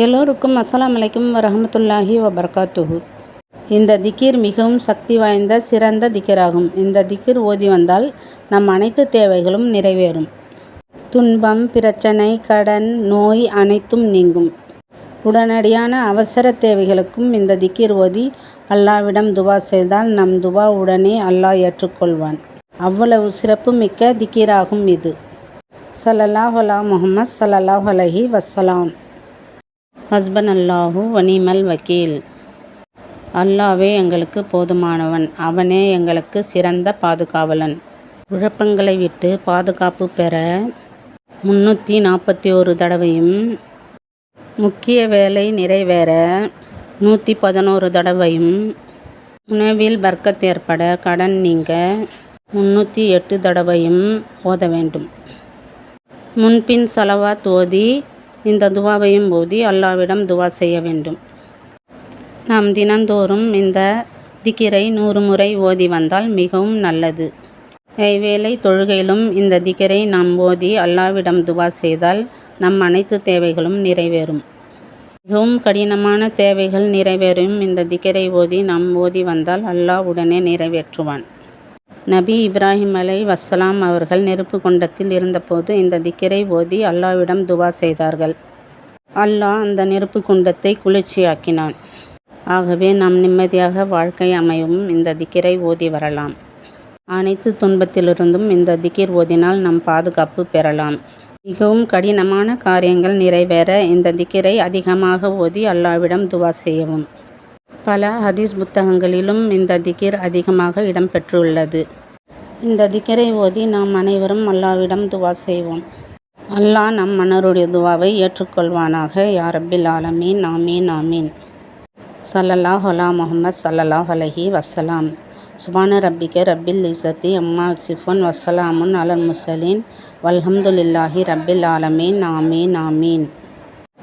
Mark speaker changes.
Speaker 1: எல்லோருக்கும் அஸ்லாம் அலைக்கும் வரஹமத்துல்லாஹி வபர்காத்துஹு. இந்த திக்கீர் மிகவும் சக்தி வாய்ந்த சிறந்த திக்கிராகும். இந்த திக்கிர் ஓதி வந்தால் நம் அனைத்து தேவைகளும் நிறைவேறும். துன்பம் பிரச்சனை கடன் நோய் அனைத்தும் நீங்கும். உடனடியான அவசர தேவைகளுக்கும் இந்த திக்கிர் ஓதி அல்லாவிடம் துவா செய்தால் நம் துவா உடனே அல்லாஹ் ஏற்றுக்கொள்வான். அவ்வளவு சிறப்பு மிக்க திக்கிராகும் இது. சல்லல்லாஹ் அலா முஹம்மத் ஸல்லல்லாஹு அலஹி வஸலாம் ஹஸ்பன் அல்லாஹு வனிமல் வக்கீல். அல்லாவே எங்களுக்கு போதுமானவன். அவனே எங்களுக்கு சிறந்த பாதுகாவலன். குழப்பங்களை விட்டு பாதுகாப்பு பெற முன்னூற்றி நாற்பத்தி ஒரு தடவையும் முக்கிய வேலை நிறைவேற நூற்றி பதினோரு தடவையும் உணவில் பர்க்கத் ஏற்பட கடன் நீங்க முன்னூற்றி எட்டு தடவையும் ஓத வேண்டும். முன்பின் சலவாத் ஓதி இந்த துவாவையும் ஓதி அல்லாவிடம் துவா செய்ய வேண்டும். நாம் தினந்தோறும் இந்த திக்கிரை நூறு முறை ஓதி வந்தால் மிகவும் நல்லது. ஐவேளை தொழுகையிலும் இந்த திக்கரை நாம் ஓதி அல்லாவிடம் துவா செய்தால் நம் அனைத்து தேவைகளும் நிறைவேறும். மிகவும் கடினமான தேவைகள் நிறைவேறும். இந்த திக்கரை ஓதி நாம் ஓதி வந்தால் அல்லாஹ் உடனே நிறைவேற்றுவான். நபி இப்ராஹிம் அலை வஸ்ஸலாம் அவர்கள் நெருப்பு குண்டத்தில் இருந்தபோது இந்த திக்கரை ஓதி அல்லாவிடம் துவா செய்தார்கள். அல்லாஹ் அந்த நெருப்பு குண்டத்தை குளிர்ச்சியாக்கினான். ஆகவே நாம் நிம்மதியாக வாழ்க்கை அமையவும் இந்த திக்கிரை ஓதி வரலாம். அனைத்து துன்பத்திலிருந்தும் இந்த திக்கிர் ஓதினால் நாம் பாதுகாப்பு பெறலாம். மிகவும் கடினமான காரியங்கள் நிறைவேற இந்த திக்கிரை அதிகமாக ஓதி அல்லாவிடம் துவா செய்யவும். பல ஹதீஸ் புத்தகங்களிலும் இந்த திக்கிர் அதிகமாக இடம்பெற்றுள்ளது. இந்த திக்கரை ஓதி நாம் அனைவரும் அல்லாவிடம் துவா செய்வோம். அல்லாஹ் நம் மன்னருடைய துவாவை ஏற்றுக்கொள்வானாக. யா ரப்பில் ஆலமீன். ஆமீன் ஆமீன். சல்லல்லாஹ் அலா முகமது சல்லல்லாஹ் அலஹி வசலாம் சுபான ரப்பிக்க ரப்பில் இசத்தி அம்மா சிஃபுன் வசலாமுன் அலன் முசலீன் வல்ஹம்துலில்லாஹி ரப்பில் ஆலமீன். ஆமீன் ஆமீன்.